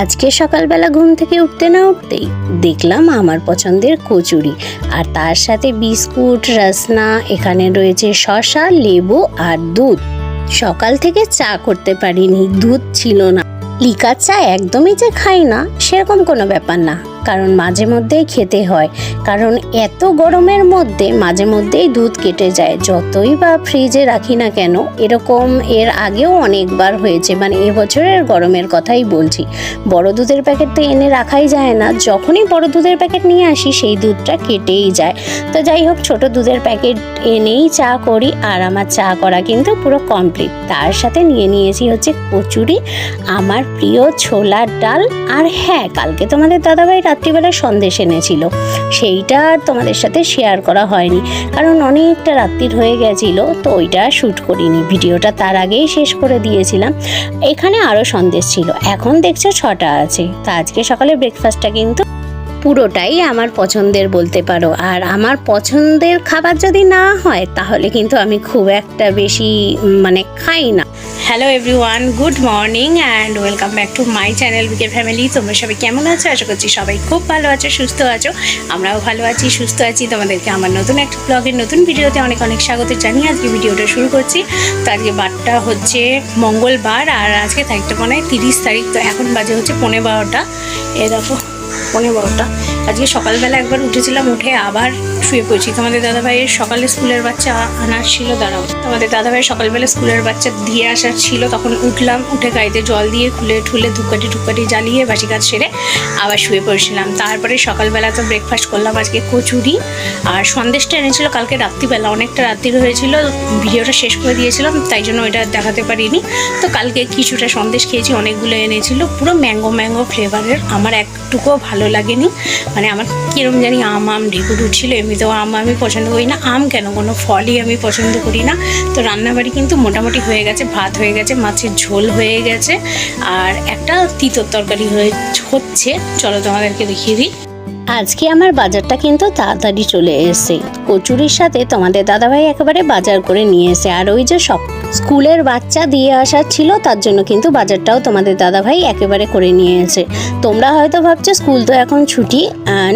আজকে সকালবেলা ঘুম থেকে উঠতে না উঠতেই দেখলাম আমার পছন্দের কচুরি। আর তার সাথে বিস্কুট, রসনা, এখানে রয়েছে শশা লেবু আর দুধ। সকাল থেকে চা করতে পারিনি, দুধ ছিল না। লিকার চা একদমই যে খাই না, সেরকম কোনো ব্যাপার না। কারণ মাঝে মধ্যেই খেতে হয়। কারণ এত গরমের মধ্যে মাঝে মধ্যেই দুধ কেটে যায়। যতই বা ফ্রিজে রাখি না কেন, এরকম এর আগেও অনেকবার হয়েছে। মানে এবছরের গরমের কথাই বলছি। বড় দুধের প্যাকেট তো এনে রাখাই যায় না। যখনই বড় দুধের প্যাকেট নিয়ে আসি, সেই দুধটা কেটেই যায়। তো যাই হোক, ছোট দুধের প্যাকেট এনেই চা করি। আর আমার চা করা কিন্তু পুরো কমপ্লিট। তার সাথে নিয়ে নিয়েছি হচ্ছে কচুরি। আমার প্রিয় ছোলার ডাল। আর হ্যাঁ কালকে তোমাদের দাদাভাই রাত্রিবেলা সন্দেশ এনেছিল। সেইটা আর তোমাদের সাথে শেয়ার করা হয়নি। কারণ অনেকটা রাত্রির হয়ে গেছিল, তো ওইটা শ্যুট করিনি। ভিডিওটা তার আগেই শেষ করে দিয়েছিলাম। এখানে আরও সন্দেশ ছিল। এখন দেখছ ছটা আছে। তো আজকে সকালে ব্রেকফাস্টটা কিন্তু পুরোটাই আমার পছন্দের বলতে পারো। আর আমার পছন্দের খাবার যদি না হয়, তাহলে কিন্তু আমি খুব একটা বেশি মানে খাই না। Hello everyone good morning and welcome back to my channel BK family তোমরা সবাই কেমন আছো? আশা করছি সবাই খুব ভালো আছো, সুস্থ আছো। আমরাও ভালো আছি, সুস্থ আছি। তোমাদেরকে আমার নতুন একটা ব্লগের নতুন ভিডিওতে অনেক অনেক স্বাগত জানিয়ে আজকে ভিডিওটা শুরু করছি। তো আজকে বারটা হচ্ছে মঙ্গলবার আর আজকে তারিখটা মনে হয় তিরিশ তারিখ। তো এখন বাজে হচ্ছে পনেরো বারোটা। এ দেখো পনেরো বারোটা। আজকে সকালবেলা একবার উঠেছিলাম, উঠে আবার শুয়ে পড়েছি। তোমাদের দাদাভাইয়ের সকালে স্কুলের বাচ্চা আনার ছিল, দাঁড়াও। তোমাদের দাদাভাইয়ের সকালবেলা স্কুলের বাচ্চা দিয়ে আসার ছিল, তখন উঠলাম, উঠে গাড়িতে জল দিয়ে খুলে ঠুলে ধূপকাঠি টুপকাঠি জ্বালিয়ে বাসি কাজ সেরে আবার শুয়ে পড়েছিলাম। তারপরে সকালবেলা তো ব্রেকফাস্ট করলাম, আজকে কচুরি। আর সন্দেশটা এনেছিল, কালকে রাত্রিবেলা, অনেকটা রাত্রি হয়েছিল, ভিডিওটা শেষ করে দিয়েছিলাম, তাই জন্য ওইটা দেখাতে পারিনি। তো কালকে কিছুটা সন্দেশ খেয়েছি, অনেকগুলো এনেছিল, পুরো ম্যাঙ্গো ম্যাঙ্গো ফ্লেভারের আমার একটুকুও ভালো লাগেনি। মানে আমার কীরকম জানি আম আম ঢেকুর উঠছিল এমনিতেও আম আমি পছন্দ করি না। আম কেন? কোনো ফলই আমি পছন্দ করি না। তো রান্নাবাড়ি কিন্তু মোটামুটি হয়ে গেছে, ভাত হয়ে গেছে, মাছের ঝোল হয়ে গেছে। আর একটা তিতর তরকারি হয়ে, হচ্ছে। চলো তোমাদেরকে দেখিয়ে দিই। আজকে আমার বাজারটা কিন্তু তাড়াতাড়ি চলে এসেছে। কচুরির সাথে তোমাদের দাদাভাই একেবারে বাজার করে নিয়ে এসে আর ওই যে সব স্কুলের বাচ্চা দিয়ে আসার ছিল, তার জন্য কিন্তু বাজারটাও তোমাদের দাদাভাই একেবারে করে নিয়ে এসে তোমরা হয়তো ভাবছ, স্কুল তো এখন ছুটি।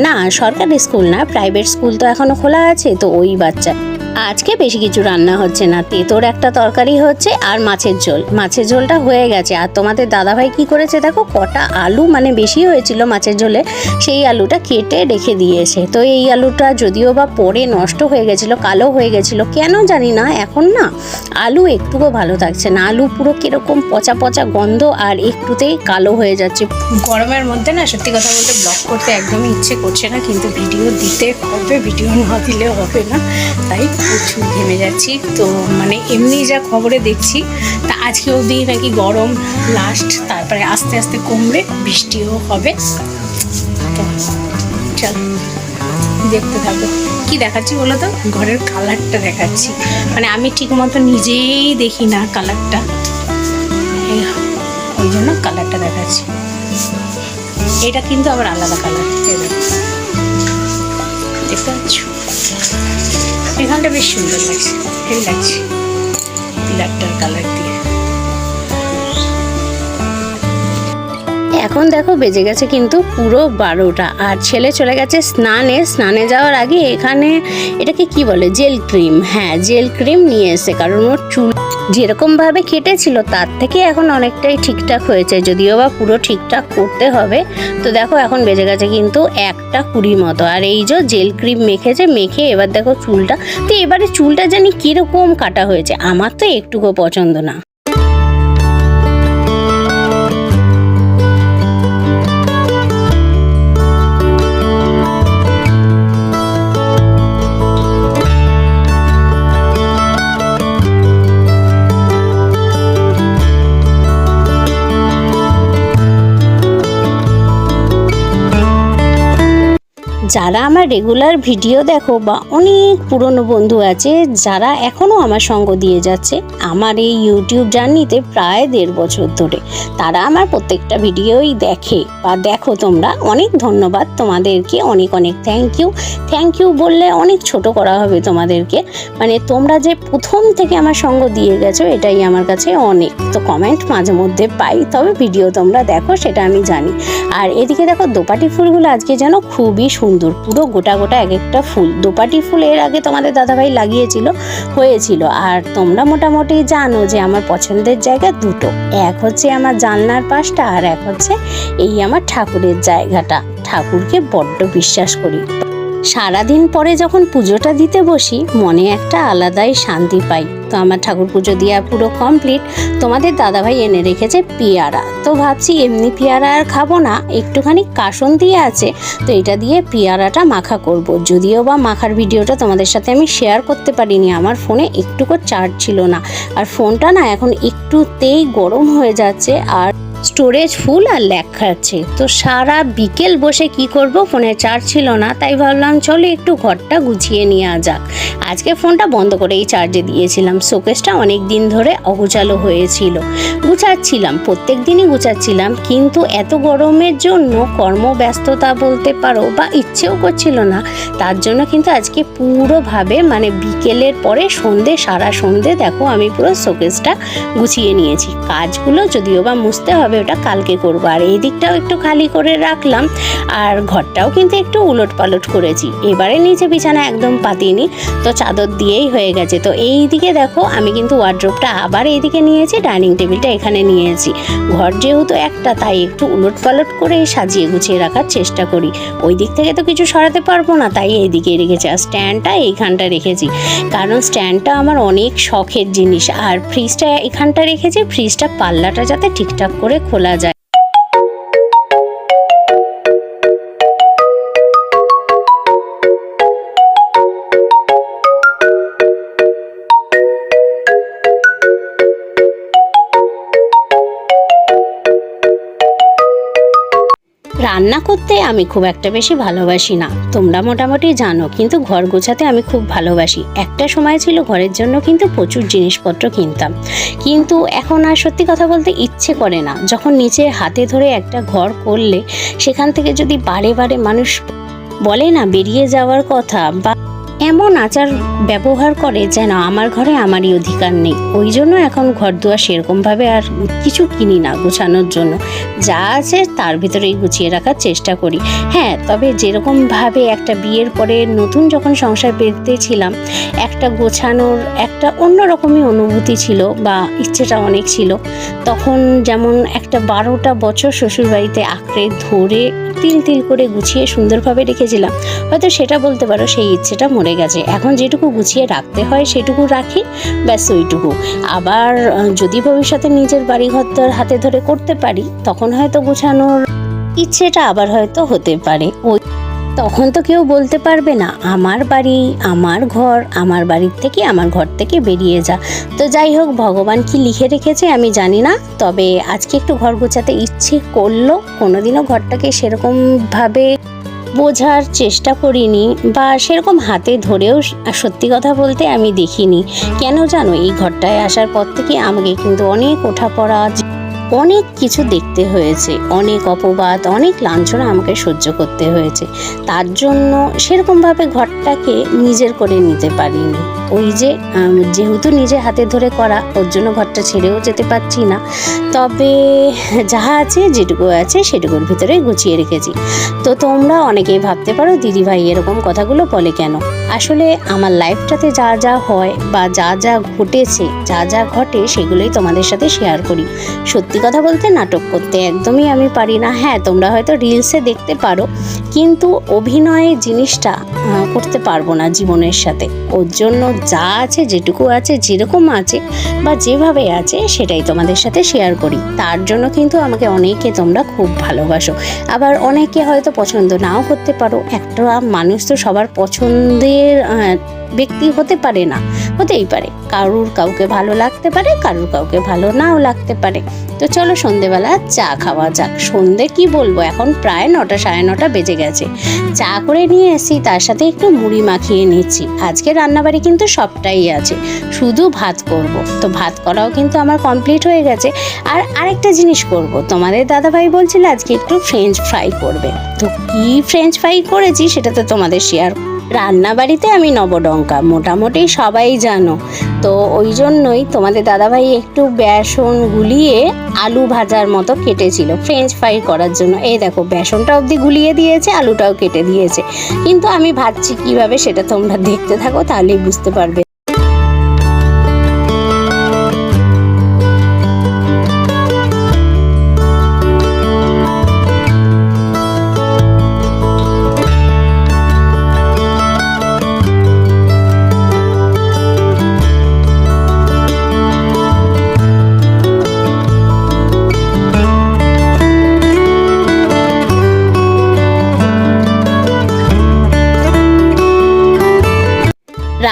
না, সরকারি স্কুল না প্রাইভেট স্কুল তো এখনও খোলা আছে, তো ওই বাচ্চা আজকে বেশি কিছু রান্না হচ্ছে না। তেতোর একটা তরকারি হচ্ছে আর মাছের ঝোল। মাছের ঝোলটা হয়ে গেছে। আর তোমাদের দাদাভাই কি করেছে দেখো? কটা আলু মানে বেশি হয়েছিল মাছের ঝোলে, সেই আলুটা কেটে রেখে দিয়েছে। তো এই আলুটা যদিও বা পরে নষ্ট হয়ে গেছিল, কালো হয়ে গেছিল, কেন জানি না, এখন না আলু একটুকু ভালো থাকছে না। আলু পুরো কীরকম পচা পচা গন্ধ আর একটুতেই কালো হয়ে যাচ্ছে। গরমের মধ্যে না সত্যি কথা বলতে ব্লগ করতে একদমই ইচ্ছে করছে না, কিন্তু ভিডিও দিতে হবে ভিডিও না দিলে হবে না। তাই প্রচুর ঘেমে যাচ্ছি। তো মানে এমনি যা খবরে দেখছি, তা আজকে অবধি নাকি গরম লাস্ট তারপরে আস্তে আস্তে কমবে, বৃষ্টিও হবে। তো চল, দেখতে থাকো। কি দেখাচ্ছি বলো তো? ঘরের কালারটা দেখাচ্ছি। মানে আমি ঠিক মতো নিজেই দেখি না কালারটা ওই জন্য কালারটা দেখাচ্ছি। এটা কিন্তু আবার আলাদা কালার দেখতে পাচ্ছ? এখানটা বেশ সুন্দর লাগছে হেভি লাগছে। পিলারটার কালার দিয়ে। এখন দেখো বেজে গেছে কিন্তু পুরো বারোটা, আর ছেলে চলে গেছে স্নানে। স্নানে যাওয়ার আগে এখানে এটাকে কি বলে? Gel cream. হ্যাঁ জেল ক্রিম নিয়ে এসে, কারণ ওর চুল যেরকমভাবে কেটেছিল, তার থেকে এখন অনেকটাই ঠিকঠাক হয়েছে। যদিও বা পুরো ঠিকঠাক করতে হবে। তো দেখো, এখন বেজে গেছে কিন্তু একটা কুড়ি মতো। আর এই যে জেল ক্রিম মেখেছে, মেখে এবার দেখো চুলটা। তো এবারে চুলটা জানি কীরকম কাটা হয়েছে, আমার তো একটুকু পছন্দ না। যারা আমার রেগুলার ভিডিও দেখো বা অনেক পুরনো বন্ধু আছে, যারা এখনও আমার সঙ্গ দিয়ে যাচ্ছে, আমার এই ইউটিউব জার্নিতে প্রায় দেড় বছর ধরে, তারা আমার প্রত্যেকটা ভিডিওই দেখে বা দেখো তোমরা। অনেক ধন্যবাদ তোমাদেরকে, অনেক অনেক থ্যাংক ইউ থ্যাংক ইউ বললে অনেক ছোট করা হবে তোমাদেরকে। মানে তোমরা যে প্রথম থেকে আমার সঙ্গ দিয়ে গেছো, এটাই আমার কাছে অনেক। তো কমেন্ট মাঝে মধ্যে পাই, তবে ভিডিও তোমরা দেখো, সেটা আমি জানি। আর এদিকে দেখো দোপাটি ফুলগুলো আজকে যেন খুবই সুন্দর পুরো গোটা গোটা এক একটা ফুল। দোপাটি ফুল এর আগে তোমাদের দাদাভাই লাগিয়েছিল, হয়েছিল। আর তোমরা মোটামুটি জানো যে আমার পছন্দের জায়গা দুটো। এক হচ্ছে আমার জানলার পাশটা আর এক হচ্ছে এই আমার ঠাকুরের জায়গাটা। ঠাকুরকে বড্ড বিশ্বাস করি। সারাদিন পরে যখন পুজোটা দিতে বসি, মনে একটা আলাদাই শান্তি পাই। তো আমার ঠাকুর পুজো দেওয়া পুরো কমপ্লিট তোমাদের দাদাভাই এনে রেখেছে পেয়ারা। তো ভাবছি এমনি পেয়ারা আর খাব না, একটুখানি কাসন দিয়ে আছে। তো এটা দিয়ে পেয়ারাটা মাখা করব। যদিও বা মাখার ভিডিওটা তোমাদের সাথে আমি শেয়ার করতে পারিনি, আমার ফোনে একটুকু চার্জ ছিল না। আর ফোনটা না এখন একটুতেই গরম হয়ে যাচ্ছে, আর স্টোরেজ ফুল আর ল্যাক খাচ্ছে। তো সারা বিকেল বসে কি করব? ফোনে চার্জ ছিল না, তাই ভাবলাম চলো একটু ঘরটা গুছিয়ে নেওয়া যাক। আজকে ফোনটা বন্ধ করেই চার্জে দিয়েছিলাম। শোকেসটা অনেক দিন ধরে অগুচালো হয়েছিল। গুছাচ্ছিলাম প্রত্যেক দিনই গুছাচ্ছিলাম, কিন্তু এত গরমের জন্য কর্মব্যস্ততা বলতে পারো বা ইচ্ছেও করছিল না। তার জন্য কিন্তু আজকে পুরোভাবে মানে বিকেলের পরে সন্ধে, সারা সন্ধে দেখো আমি পুরো শোকেসটা গুছিয়ে নিয়েছি। কাজগুলো যদিও বা মুছতে হবে ওটা কালকে করব। আর এই দিকটাও একটু খালি করে রাখলাম। আর ঘরটাও কিন্তু একটু উলট পালট করেছি। এবারে নিচে বিছানা একদম পাতিনি, তো চাদর দিয়েই হয়ে গেছে। তো এই দিকে দেখো, আমি কিন্তু ওয়ার্ড্রোপটা আবার এইদিকে নিয়েছি ডাইনিং টেবিলটা এখানে নিয়েছি। ঘর যেহেতু একটা, তাই একটু উলট পালট করে সাজিয়ে গুছিয়ে রাখার চেষ্টা করি। ওই দিক থেকে তো কিছু সরাতে পারব না, তাই এইদিকে রেখেছি। আর স্ট্যান্ডটা এইখানটা রেখেছি। কারণ স্ট্যান্ডটা আমার অনেক শখের জিনিস। আর ফ্রিজটা এখানটা রেখেছি ফ্রিজটা পাল্লাটা যাতে ঠিকঠাক করে খোলা যায়। রান্না করতে আমি খুব একটা বেশি ভালোবাসি না। তোমরা মোটামুটি জানো, কিন্তু ঘর গোছাতে আমি খুব ভালোবাসি। একটা সময় ছিল ঘরের জন্য কিন্তু প্রচুর জিনিসপত্র কিনতাম। কিন্তু এখন আর সত্যি কথা বলতে ইচ্ছে করে না। যখন নিচে হাতে ধরে একটা ঘর করলে, সেখান থেকে যদি বারে বারে মানুষ বলে না, বেরিয়ে যাওয়ার কথা বা এমন আচার ব্যবহার করে যেন আমার ঘরে আমারই অধিকার নেই। ওই জন্য এখন ঘর দুয়ার সেরকমভাবে আর কিছু কিনি না গোছানোর জন্য। যা আছে তার ভিতরেই গুছিয়ে রাখার চেষ্টা করি। হ্যাঁ তবে যেরকমভাবে একটা বিয়ের পরে নতুন যখন সংসার পেতেছিলাম একটা গোছানোর একটা অন্যরকমই অনুভূতি ছিল বা ইচ্ছেটা অনেক ছিল। তখন যেমন একটা বারোটা বছর শ্বশুরবাড়িতে আঁকড়ে ধরে তিল তিল করে গুছিয়ে সুন্দরভাবে রেখেছিলাম। হয়তো সেটা বলতে পারো, সেই ইচ্ছেটা মরে গেছে। এখন যেটুকু গুছিয়ে রাখতে হয় সেটুকু রাখি, ব্যাস ওইটুকু। আবার যদি ভবিষ্যতে নিজের বাড়িঘর দর হাতে ধরে করতে পারি, তখন হয়তো গুছানোর ইচ্ছেটা আবার হয়তো হতে পারে। ওই তখন তো কেউ বলতে পারবে না, আমার বাড়ি, আমার ঘর, আমার বাড়ির থেকে আমার ঘর থেকে বেরিয়ে যা। তো যাই হোক, ভগবান কি লিখে রেখেছে আমি জানি না, তবে আজকে একটু ঘর গোছাতে ইচ্ছে করল। কোনোদিনও ঘরটাকে সেরকমভাবে বোঝার চেষ্টা করিনি বা সেরকম হাতে ধরেও সত্যি কথা বলতে আমি দেখিনি। কেন জানো এই ঘরটায় আসার পর থেকে আমাকে কিন্তু অনেক ওঠাপড়া অনেক কিছু দেখতে হয়েছে, অনেক অপবাদ, অনেক লাঞ্ছনা আমাকে সহ্য করতে হয়েছে। তার জন্য সেরকমভাবে ঘরটাকে নিজের করে নিতে পারিনি। ওই যে যেহেতু নিজে হাতে ধরে করা, ওর জন্য ঘরটা ছেড়েও যেতে পারছি না। তবে যাহা আছে, যেটুকু আছে, সেটুকুর ভিতরে গুছিয়ে রেখেছি। তো তোমরা অনেকেই ভাবতে পারো দিদি ভাই এরকম কথাগুলো বলে কেন? আসলে আমার লাইফটাতে যা যা হয় বা যা যা ঘটেছে, যা যা ঘটে সেগুলোই তোমাদের সাথে শেয়ার করি। সত্যি কথা বলতে নাটক করতে একদমই আমি পারি না। হ্যাঁ তোমরা হয়তো রিলসে দেখতে পারো, কিন্তু অভিনয় জিনিসটা করতে পারব না জীবনের সাথে। ওর জন্য যা আছে, যেটুকু আছে, যেরকম আছে বা যেভাবে আছে সেটাই তোমাদের সাথে শেয়ার করি। তার জন্য কিন্তু আমাকে অনেকে তোমরা খুব ভালোবাসো। আবার অনেকে হয়তো পছন্দ নাও করতে পারো। একটা মানুষ তো সবার পছন্দের আহ, ব্যক্তি হতে পারে না হতেই পারে। কারুর কাউকে ভালো লাগতে পারে কারুর কাউকে ভালো নাও লাগতে পারে। তো চলো সন্ধেবেলা চা খাওয়া যাক। সন্ধে কি বলব? এখন প্রায় নটা সাড়ে নটা বেজে গেছে। চা করে নিয়ে এসি তার সাথে একটু মুড়ি মাখিয়ে নিচ্ছি। আজকে রান্নাবাড়ি কিন্তু সবটাই আছে শুধু ভাত করব। তো ভাত করাও কিন্তু আমার কমপ্লিট হয়ে গেছে। আর আরেকটা জিনিস করব তোমাদের দাদাভাই বলছিল আজকে একটু ফ্রেঞ্চ ফ্রাই করবে। তো কি ফ্রেঞ্চ ফ্রাই করেছি সেটা তো তোমাদের শেয়ার রান্না বাড়িতে আমি নবডঙ্কা, মোটামুটি সবাই জানো। তো ওই জন্যই তোমাদের দাদাভাই একটু বেসন গুলিয়ে আলু ভাজার মতো কেটেছিল ফ্রেঞ্চ ফ্রাই করার জন্য। এই দেখো, বেসনটা অবধি গুলিয়ে দিয়েছে, আলুটাও কেটে দিয়েছে। কিন্তু আমি ভাবছি কীভাবে সেটা তোমরা দেখতে থাকো, তাহলেই বুঝতে পারবে।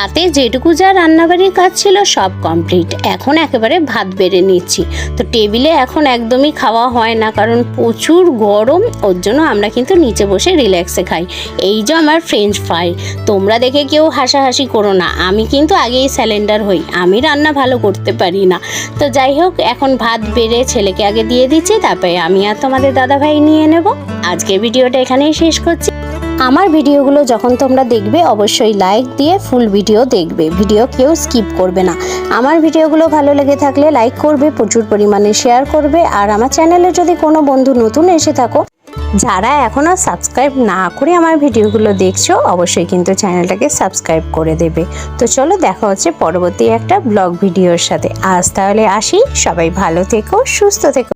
রাতে যেটুকু যা রান্নাবাড়ির কাজ ছিল সব কমপ্লিট এখন একেবারে ভাত বেড়ে নিচ্ছি। তো টেবিলে এখন একদমই খাওয়া হয় না, কারণ প্রচুর গরম, ওর জন্য আমরা কিন্তু নিচে বসে রিল্যাক্সে খাই। এই যে আমার ফ্রেঞ্চ ফ্রাই তোমরা দেখে কেউ হাসাহাসি করো না। আমি কিন্তু আগেই স্যালেন্ডার হই, আমি রান্না ভালো করতে পারি না। তো যাই হোক, এখন ভাত বেড়ে ছেলেকে আগে দিয়ে দিচ্ছি, তারপরে আমি আর তোমাদের দাদাভাই নিয়ে নেব। আজকের ভিডিওটা এখানেই শেষ করছি। আমার ভিডিওগুলো যখন তোমরা দেখবে, অবশ্যই লাইক দিয়ে ফুল ভিডিও দেখবে। ভিডিও কেউ স্কিপ করবে না। আমার ভিডিওগুলো ভালো লেগে থাকলে লাইক করবে, প্রচুর পরিমাণে শেয়ার করবে। আর আমার চ্যানেলে যদি কোনো বন্ধু নতুন এসে থাকো, যারা এখনও সাবস্ক্রাইব না করে আমার ভিডিওগুলো দেখছ, অবশ্যই কিন্তু চ্যানেলটাকে সাবস্ক্রাইব করে দেবে। তো চলো দেখা হচ্ছে পরবর্তী একটা ব্লগ ভিডিওর সাথে। আজ তাহলে আসি। সবাই ভালো থেকো, সুস্থ থেকো।